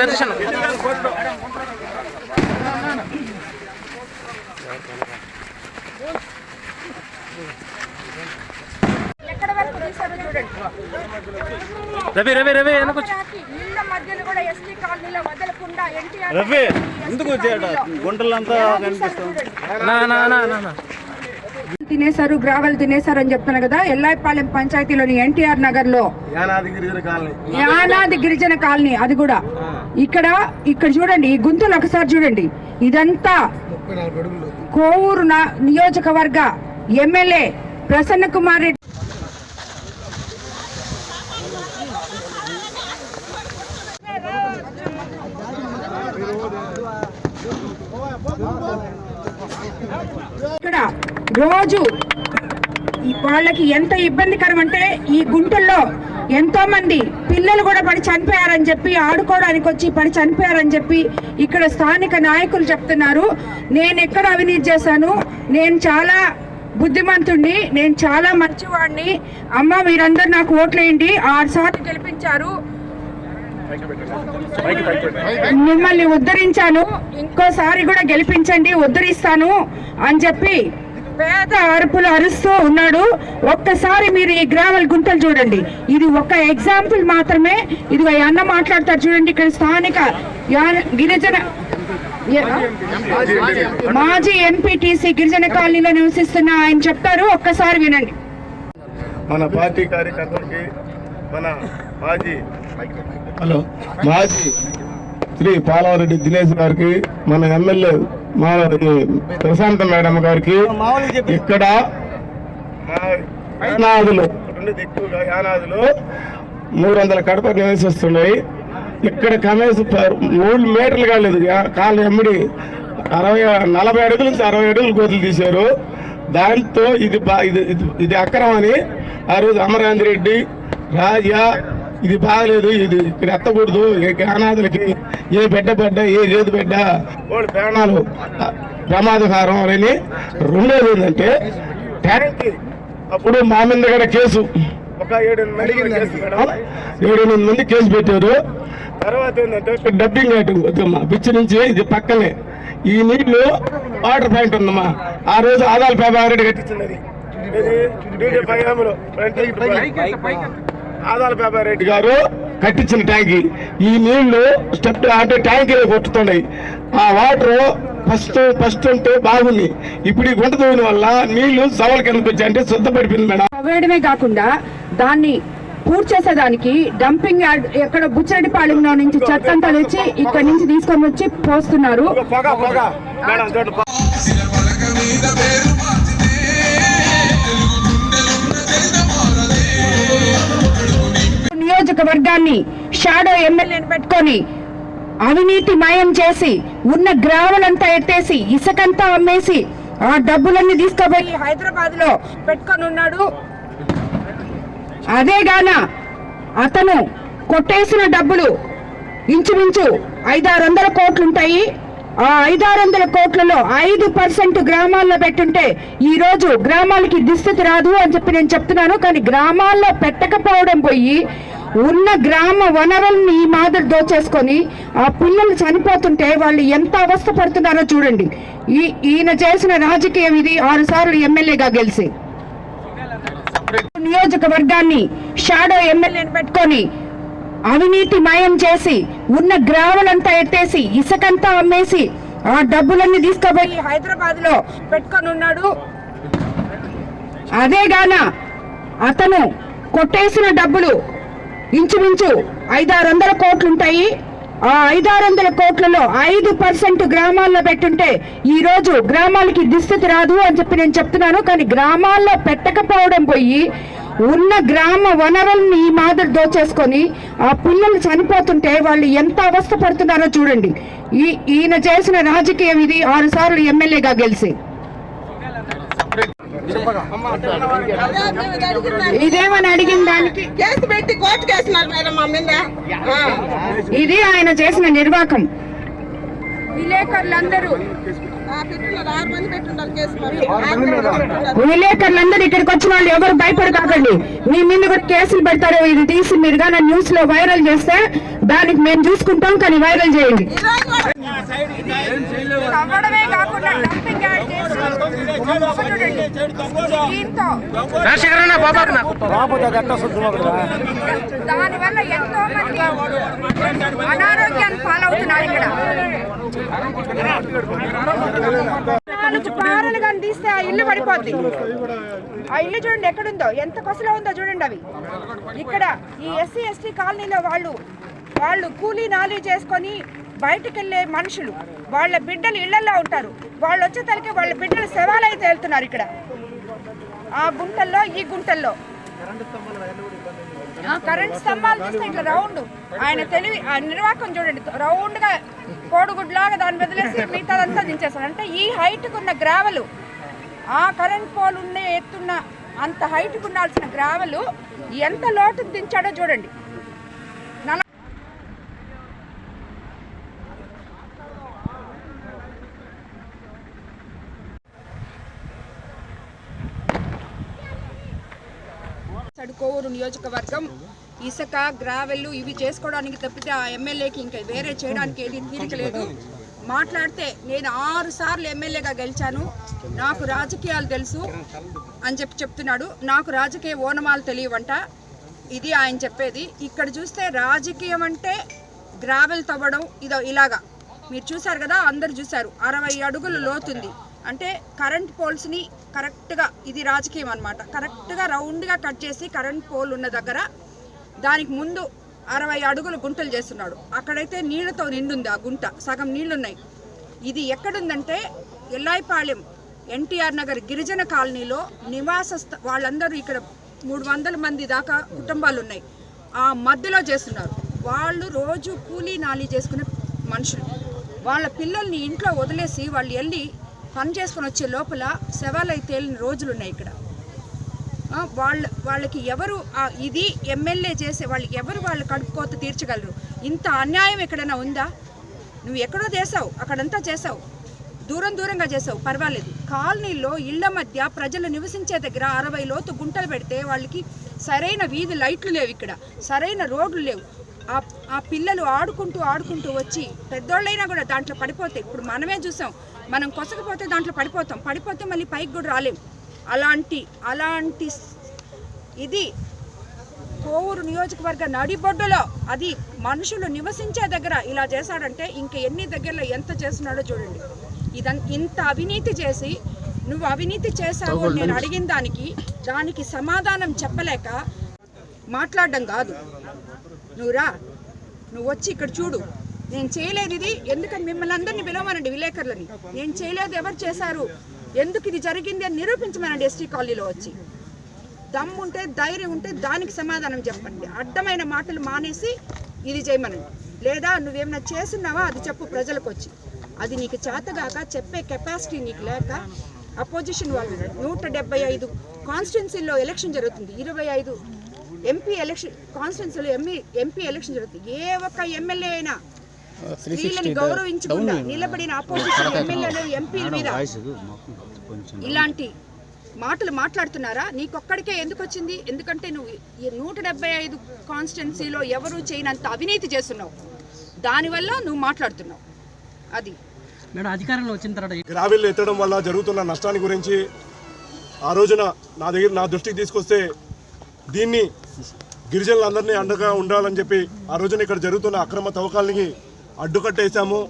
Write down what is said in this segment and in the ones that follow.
దర్శనం ఎక్కడ వరకు తీశారో చూడండి. రవి రవి రవి వెనకొచ్చు ఇళ్ళ మధ్యలో కూడా ఎస్టీ కాలనీలో వదలకుండా ఎన్టీఆర్ రవి ఎందుకు గుంటలంతా కనిపిస్తుంది. నా నా నా నా నా. తినేశారు గ్రావెల్ తినేశారు అని చెప్తున్నా కదా ఎల్లాయిపాలెం పంచాయతీలోని ఎన్టీఆర్ నగర్లో యానాది గిరిజన కాలనీ. యానాది గిరిజన కాలనీ అది కూడా. ఇక్కడ ఇక్కడ చూడండి ఈ గుంతలు ఒకసారి చూడండి. ఇదంతా కోవూరు నియోజకవర్గ ఎమ్మెల్యే ప్రసన్న కుమార్ రెడ్డి. ఇక్కడ రోజు ఈ వాళ్ళకి ఎంత ఇబ్బందికరం అంటే ఈ గుంటల్లో ఎంతో మంది పిల్లలు కూడా పడి చనిపోయారని చెప్పి ఆడుకోవడానికి వచ్చి పడి చనిపోయారని చెప్పి ఇక్కడ స్థానిక నాయకులు చెప్తున్నారు. నేను ఎక్కడ అవినీతి చేశాను? నేను చాలా బుద్ధిమంతుణ్ణి నేను చాలా మంచివాడిని అమ్మ మీరందరూ నాకు ఓట్లేయండి. ఆరు సార్లు గెలిపించారు. మిమ్మల్ని ఉద్ధరించాను. ఇంకోసారి కూడా గెలిపించండి ఉద్ధరిస్తాను అని చెప్పి పేద అరుపులు అరుస్తూ ఉన్నాడు. ఒక్కసారి మీరు ఈ గ్రామాల గుంటలు చూడండి. ఇది ఒక ఎగ్జాంపుల్ మాత్రమే. ఇది అన్న మాట్లాడతారు చూడండి. ఇక్కడ స్థానిక గిరిజన మాజీ ఎంపీటీసీ గిరిజన కాలనీలో నివసిస్తున్న ఆయన చెప్తారు. ఒక్కసారి వినండి. మన పార్టీ కార్యకర్తలకి మన మాజీ హలో. మాజీ శ్రీ పాలవరెడ్డి దినేష్ గారికి మన ఎమ్మెల్యే మా ప్రశాంత మేడం గారికి ఇక్కడ యానాదులు ఉండేది ఎక్కువగా యానాదులు మూడు వందల కడప నివసిస్తున్నాయి ఇక్కడ కనీసం మూడు మీటర్లు కాలేదు. కాలు ఎమ్మిడి అరవై నలభై అడుగుల నుంచి అరవై అడుగులు కోతులు తీశారు. దాంతో ఇది ఇది ఇది- ఇది అక్రమం అని ఆ రోజు అమరాంతి రెడ్డి రాజా ఇది బాగలేదు ఇది ఇక్కడ ఎత్తకూడదు ఏ అనాథలకి ఏ బిడ్డ బిడ్డ ఏ లేదు బిడ్డ వాళ్ళ ప్రాణాలు ప్రమాదకారం అని రెండోది ఏంటంటే ట్యాంక్ అప్పుడు మా మీద కూడా కేసు. ఒక ఏడు మంది కూడా కేసు మేడం. ఏడు ఎనిమిది మంది కేసు పెట్టారు. తర్వాత ఏంటంటే డబ్బింగ్ వద్దమ్మా బిచ్చి నుంచి ఇది పక్కనే. ఈ నీళ్ళు వాటర్ పాయింట్ ఉందమ్మా. ఆ రోజు ఆదాల పేపర్ కట్టించినది DDFI హామీలో. ఆదాల పేపర్ రెడ్డి గారు కట్టించిన ట్యాంక్. ఈ నీళ్ళు స్టెప్ అంటే ట్యాంక్ కొట్టుతున్నాయి. ఆ వాటర్ ఫస్ట్ ఫస్ట్ ఉంటే బాగుంది. ఇప్పుడు ఈ గుంట తోగిన వల్ల నీళ్ళు సవల్ వచ్చాయి అంటే శుద్ధపడిపోయింది మేడం. వేయడమే కాకుండా దాన్ని పూర్తి చేసేదానికి డంపింగ్ యార్డ్ ఎక్కడ బుచ్చరెడ్డిపాళెంలో నుంచి చెత్త అంతా తెచ్చి ఇక్కడ నుంచి తీసుకొని వచ్చి పోస్తున్నారు. నియోజకవర్గాన్ని షాడో ఎమ్మెల్యేని పెట్టుకొని అవినీతి మయం చేసి ఉన్న గ్రామాలంతా ఎత్తేసి ఇసుకంతా అమ్మేసి ఆ డబ్బులన్నీ తీసుకుపోయి హైదరాబాద్లో పెట్టుకొని ఉన్నాడు. అదే గాన అతను కొట్టేసిన డబ్బులు ఇంచుమించు ఐదారు వందల కోట్లు ఉంటాయి ఆ ఐదారు వందల కోట్లలో ఐదు పర్సెంట్ గ్రామాల్లో పెట్టుంటే ఈ రోజు గ్రామాలకి దుస్థితి రాదు అని చెప్పి నేను చెప్తున్నాను. కానీ గ్రామాల్లో పెట్టకపోవడం పోయి ఉన్న గ్రామ వనరుల్ని ఈ మాదిరి దోచేసుకొని ఆ పిల్లలు చనిపోతుంటే వాళ్ళు ఎంత అవస్థ పడుతున్నారో చూడండి. ఈ ఈయన చేసిన రాజకీయం ఇది. ఆరు సార్లు ఎమ్మెల్యేగా గెలిచి. నియోజకవర్గాన్ని షాడో ఎమ్మెల్యేని పెట్టుకొని అవినీతి మయం చేసి ఉన్న గ్రామలంతా ఎత్తేసి ఇసుకంతా అమ్మేసి ఆ డబ్బులన్నీ తీసుకుపోయి హైదరాబాద్లో పెట్టుకొని ఉన్నాడు. అదే గాన అతను కొట్టేసిన డబ్బులు ఇంచుమించు ఐదారు వందల కోట్లు ఉంటాయి ఆ ఐదారు వందల కోట్లలో ఐదు పర్సెంట్ గ్రామాల్లో పెట్టుంటే ఈ రోజు గ్రామాలకి దుస్థితి రాదు అని చెప్పి నేను చెప్తున్నాను. కానీ గ్రామాల్లో పెట్టకపోవడం పోయి ఉన్న గ్రామ వనరుల్ని ఈ మాదిరి దోచేసుకొని ఆ పిల్లలు చనిపోతుంటే వాళ్ళు ఎంత అవస్థ పడుతున్నారో చూడండి. ఈ ఈయన చేసిన రాజకీయం ఇది ఆరు సార్లు ఎమ్మెల్యేగా గెలిచి ఇదేమని అడిగిన దానికి కేసు పెట్టి కోర్టు కేసినారు మేడం మా మీద ఆ. ఇది ఆయన చేసిన నిర్వాకం విలేకరులందరూ విలేకరులందరూ ఇక్కడికి వచ్చిన వాళ్ళు ఎవరు భయపడకాకండి మీ మీద కూడా కేసులు పెడతారు ఇది తీసి మీరు కానీ న్యూస్లో వైరల్ చేస్తే దానికి మేము చూసుకుంటాం కానీ వైరల్ చేయండి కాకుండా డంపింగ్ యాడ్ దానివల్ల ఎంతో మంది అనారోగ్యాన్ని పాలవుతున్నారు ఇక్కడ. నుంచి పారలు కానీ తీస్తే ఆ ఇల్లు పడిపోద్ది. ఆ ఇల్లు చూడండి ఎక్కడుందో ఎంత కొసలో ఉందో చూడండి అవి. ఇక్కడ ఈ ఎస్సీ ఎస్టీ కాలనీలో వాళ్ళు వాళ్ళు కూలీ నాలీ చేసుకొని బయటకు వెళ్ళే మనుషులు వాళ్ళ బిడ్డలు ఇళ్ళలో ఉంటారు. వాళ్ళు వచ్చేసరికి వాళ్ళ బిడ్డలు శవాలైతే వెళ్తున్నారు ఇక్కడ. ఆ గుంటల్లో ఈ గుంటల్లో. ఆ కరెంట్ స్తంభాలు చూస్తే ఇట్లా రౌండ్. ఆయన తెలివి ఆ నిర్వాహకం చూడండి రౌండ్గా కోడిగుడ్లాగా దాన్ని వదిలేసి మిగతాదంతా దించేస్తాడు అంటే ఈ హైట్ ఉన్న గ్రావెలు ఆ కరెంట్ పోల్ ఉన్న ఎత్తున్న అంత హైట్ ఉండాల్సిన గ్రావెలు ఎంత లోటు దించాడో చూడండి నల- సడుకోవూరు నియోజకవర్గం ఇసుక గ్రావెల్ ఇవి చేసుకోవడానికి తప్పితే ఆ ఎమ్మెల్యేకి ఇంకా వేరే చేయడానికి ఏది తీరిక లేదు. మాట్లాడితే నేను ఆరు సార్లు ఎమ్మెల్యేగా గెలిచాను. నాకు రాజకీయాలు తెలుసు అని చెప్పి చెప్తున్నాడు. నాకు రాజకీయ ఓనమాలు తెలియవంట. ఇది ఆయన చెప్పేది. ఇక్కడ చూస్తే రాజకీయం అంటే గ్రావెల్ తవ్వడం ఇదో ఇలాగా. మీరు చూశారు కదా? అందరు చూశారు. అరవై అడుగులు లోతుంది. అంటే కరెంట్ పోల్స్ని కరెక్ట్గా ఇది రాజకీయం అనమాట కరెక్ట్గా రౌండ్గా కట్ చేసి కరెంట్ పోల్ ఉన్న దగ్గర దానికి ముందు అరవై అడుగులు గుంటలు చేస్తున్నాడు. అక్కడైతే నీళ్ళతో నిండుంది ఆ గుంట. సగం నీళ్ళున్నాయి. ఇది ఎక్కడుందంటే ఎల్లాయిపాళెం ఎన్టీఆర్ నగర్ గిరిజన కాలనీలో నివాస వాళ్ళందరూ ఇక్కడ మూడు వందల మంది దాకా కుటుంబాలు ఉన్నాయి ఆ మధ్యలో చేస్తున్నారు. వాళ్ళు రోజు కూలీ నాలి చేసుకునే మనుషులు. వాళ్ళ పిల్లల్ని ఇంట్లో వదిలేసి వాళ్ళు వెళ్ళి పని చేసుకొని వచ్చే లోపల శవాలై తేలిన రోజులు ఉన్నాయి ఇక్కడ. వాళ్ళ వాళ్ళకి ఎవరు ఇది ఎమ్మెల్యే చేసే వాళ్ళు ఎవరు వాళ్ళు కడుపుకోత తీర్చగలరు? ఇంత అన్యాయం ఎక్కడైనా ఉందా? నువ్వు ఎక్కడో చేసావు అక్కడంతా చేసావు దూరం దూరంగా చేసావు పర్వాలేదు. కాలనీలో ఇళ్ళ మధ్య ప్రజలు నివసించే దగ్గర అరవై లోతు గుంటలు పెడితే వాళ్ళకి సరైన వీధి లైట్లు లేవు ఇక్కడ. సరైన రోడ్లు లేవు. ఆ ఆ పిల్లలు ఆడుకుంటూ ఆడుకుంటూ వచ్చి పెద్దోళ్ళైనా కూడా దాంట్లో పడిపోతే ఇప్పుడు మనమే చూసాం. మనం కొసకపోతే దాంట్లో పడిపోతాం. పడిపోతే మళ్ళీ పైకి కూడా రాలేం. అలాంటి అలాంటి ఇది కోవూరు నియోజకవర్గ నడిబొడ్డులో అది మనుషులు నివసించే దగ్గర ఇలా చేశాడంటే ఇంక ఎన్ని దగ్గరలో ఎంత చేస్తున్నాడో చూడండి. ఇదం ఇంత అవినీతి చేసి నువ్వు అవినీతి చేశావు అని నేను అడిగిన దానికి దానికి సమాధానం చెప్పలేక మాట్లాడడం కాదు. నువ్వు రా. నువ్వు వచ్చి ఇక్కడ చూడు. నేను చేయలేదు ఇది ఎందుకని మిమ్మల్ని అందరినీ పిలవమనండి విలేకరులని. నేను చేయలేదు ఎవరు చేశారు ఎందుకు ఇది జరిగింది అని నిరూపించమనండి ఎస్టీ కాలనీలో వచ్చి. దమ్ముంటే ధైర్యం ఉంటే దానికి సమాధానం చెప్పండి. అడ్డమైన మాటలు మానేసి ఇది చేయమనండి. లేదా నువ్వేమైనా చేస్తున్నావా? అది చెప్పు ప్రజలకు వచ్చి అది నీకు చేతగాక చెప్పే కెపాసిటీ నీకు లేక అపోజిషన్ వాళ్ళు నూట డెబ్బై ఐదు కాన్స్టిట్యున్సీలో ఎలక్షన్ జరుగుతుంది. ఇరవై ఐదు ఎంపీ ఎలక్షన్ కాన్స్టిట్యున్సీలో ఎంపీ ఎంపీ ఎలక్షన్ జరుగుతుంది. ఏ ఒక్క ఎమ్మెల్యే అయినా స్త్రీలను గౌరవించకుండా నిలబడిన అపోజిషన్ ఎమ్మెల్యేలు ఎంపీల మీద ఇలాంటి మాటలు మాట్లాడుతున్నారా? నీకొక్కడికే ఎందుకు వచ్చింది? ఎందుకంటే నువ్వు నూట డెబ్బై ఐదు కాన్స్టిట్యున్సీలో ఎవరు చేయనంత అవినీతి చేస్తున్నావు. దానివల్ల నువ్వు మాట్లాడుతున్నావు. అది. మేడం అధికారంలో వచ్చిన తర్వాత గ్రావెల్ ఎత్తడం వల్ల జరుగుతున్న నష్టాన్ని గురించి ఆ రోజున నా దగ్గర నా దృష్టికి తీసుకొస్తే దీన్ని గిరిజనులందరినీ అండగా ఉండాలని చెప్పి ఆ రోజున ఇక్కడ జరుగుతున్న అక్రమ తవ్వకాలని అడ్డుకట్టేశాము.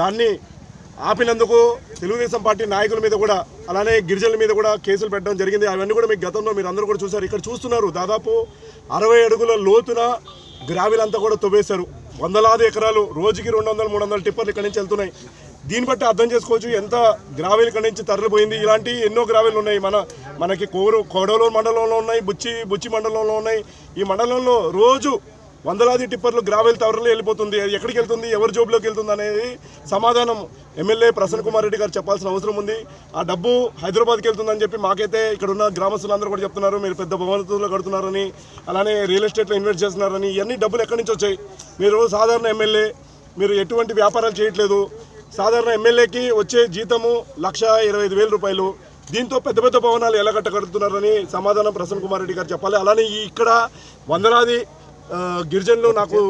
దాన్ని ఆపినందుకు తెలుగుదేశం పార్టీ నాయకుల మీద కూడా అలానే గిరిజనుల మీద కూడా కేసులు పెట్టడం జరిగింది. అవన్నీ కూడా మీకు గతంలో మీరు అందరూ కూడా చూశారు. ఇక్కడ చూస్తున్నారు దాదాపు అరవై అడుగుల లోతున గ్రావిలంతా కూడా తవ్వేశారు. వందలాది ఎకరాలు రోజుకి రెండు వందలు మూడు వందల టిప్పర్లు ఇక్కడి నుంచి వెళ్తున్నాయి. దీన్ని బట్టి అర్థం చేసుకోవచ్చు ఎంత గ్రావెల్ ఇక్కడి నుంచి తరలిపోయింది. ఇలాంటి ఎన్నో గ్రావెల్ ఉన్నాయి. మన మనకి కోరు కోడలూరు మండలంలో ఉన్నాయి బుచ్చి బుచ్చి మండలంలో ఉన్నాయి. ఈ మండలంలో రోజు వందలాది టిప్పర్లు గ్రావెల్ తవరలు వెళ్ళిపోతుంది. అది ఎక్కడికి వెళ్తుంది? ఎవరి జోబులోకి వెళ్తుంది అనేది సమాధానం ఎమ్మెల్యే ప్రసన్న కుమార్ రెడ్డి గారు చెప్పాల్సిన అవసరం ఉంది. ఆ డబ్బు హైదరాబాద్కి వెళ్తుందని చెప్పి మాకైతే ఇక్కడ ఉన్న గ్రామస్తులందరూ కూడా చెప్తున్నారు. మీరు పెద్ద భవనతులు కడుతున్నారని అలానే రియల్ ఎస్టేట్లో ఇన్వెస్ట్ చేస్తున్నారని ఇవన్నీ డబ్బులు ఎక్కడి నుంచి వచ్చాయి? మీరు సాధారణ ఎమ్మెల్యే మీరు ఎటువంటి వ్యాపారాలు చేయట్లేదు. సాధారణ ఎమ్మెల్యేకి వచ్చే జీతము లక్ష ఇరవై ఐదు వేల రూపాయలు. దీంతో పెద్ద పెద్ద భవనాలు ఎలా కట్టగలుగుతున్నారని సమాధానం ప్రసన్న కుమార్ రెడ్డి గారు చెప్పాలి. అలానే ఈ ఇక్కడ వందలాది గిరిజనులు నాకు